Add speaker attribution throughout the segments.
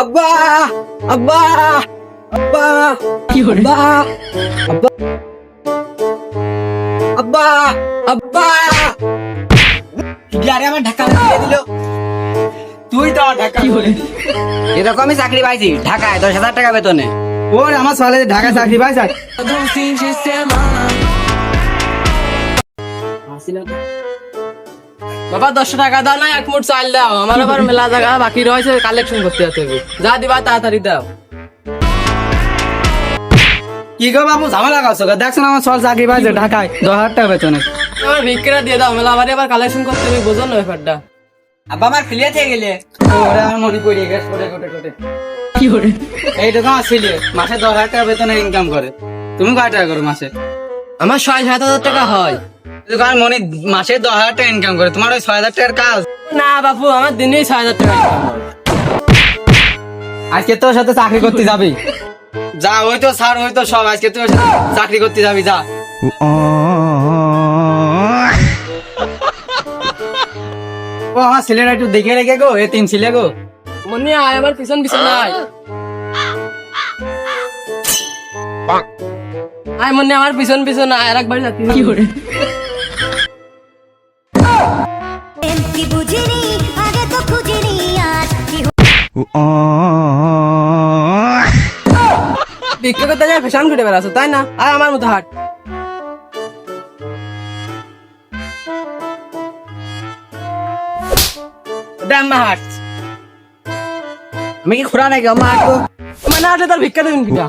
Speaker 1: আব্বা আব্বা আব্বা কি হলো? আব্বা আব্বা আব্বা আরে আমার ঢাকা লাগিয়ে দিল।
Speaker 2: তুই তো ঢাকা
Speaker 1: এরকমই চাকরি পাইছি ঢাকায় দশ হাজার টাকা বেতনে।
Speaker 2: ওর আমার সালে ঢাকা চাকরি পাইছে
Speaker 3: বাবা দশশো টাকা দাও না এক মুঠ চাল দাও। আমার আবার মেলা জায়গা বাকি রয়েছে কালেকশন করতে হবে। যা দিবা তাড়াতাড়ি দাও।
Speaker 2: কি গো বাবু ঝামেলা করছ গো? দেখছ না আমার সল চাকরি পাইছে ঢাকায় দশ হাজার টাকা বেতনে।
Speaker 3: আমার ভিক্ষরা দিয়ে দাও মেলা বাড়ি আবার কালেকশন করতে হবে বোঝো না ব্যাপারটা।
Speaker 1: আব্বা আমার ফিলিয়ে থেকে গেলে।
Speaker 2: ওরে আমার মনে পড়ে গেছে কোটে কোটে কোটে কি করে এইটা তো আমার ছেলে মাসে দশ হাজার টাকা বেতনের ইনকাম করে। তুমি কয় টাকা করো মাসে?
Speaker 3: আমার ছয় সাত হাজার টাকা হয়।
Speaker 2: তোমার মনে মাসে দশ হাজার টাকা ইনকাম করে। তোমার ওই ছয় হাজার টাকার কাজ।
Speaker 3: না বাপু আমার দিনেই ছয় হাজার টাকা।
Speaker 2: আজকে তোর সাথে চাকরি করতে যাবি। যা ওই তো স্যার ওই তো সব। আজকে তোর সাথে চাকরি করতে যাবি যা। ও আমার ছেলেরা একটু দেখে রেখে গো এ তিন ছেলে গো।
Speaker 3: মনে আয় আমার পিছন পিছন আয়। আয় মনে আমার পিছন পিছন আয় আর একবার যাচ্ছি কি করে ভিক্ষা করতে যায় ফ্যাশন ঘুরে বেড়াচ্ছ, তাই না? আয় আমার মতো হাট।
Speaker 1: ডাম্মা হাট। আমি কি খোরা নাকি? আমার হাঁটবো
Speaker 3: মানে কিনা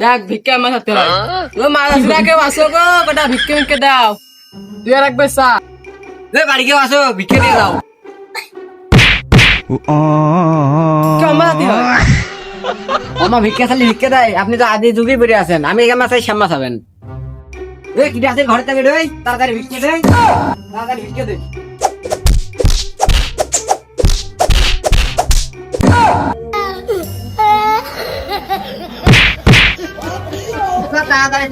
Speaker 3: দেখ ভিক্ষা আমার হাতে হয়। ও মারাসিরা কেউ আসো গো কটা ভিক্ষা ভিক্ষা দাও। তুই একবার চা।
Speaker 1: এ বাড়ি কেউ ভিক্ষে দিয়ে দাও
Speaker 3: আমার হয়।
Speaker 1: ভিক্ষা খালি ভিক্ষা দেয়। আপনি তো আদি যুগে বেড়ে আছেন। আমি এখানে চাই শ্যামা খাবেন এ কি আছে ঘরে থেকে রে তাড়াতাড়ি ভিক্ষে দে। তাড়াতাড়ি ভিক্ষে দে। তাড়াতাড়ি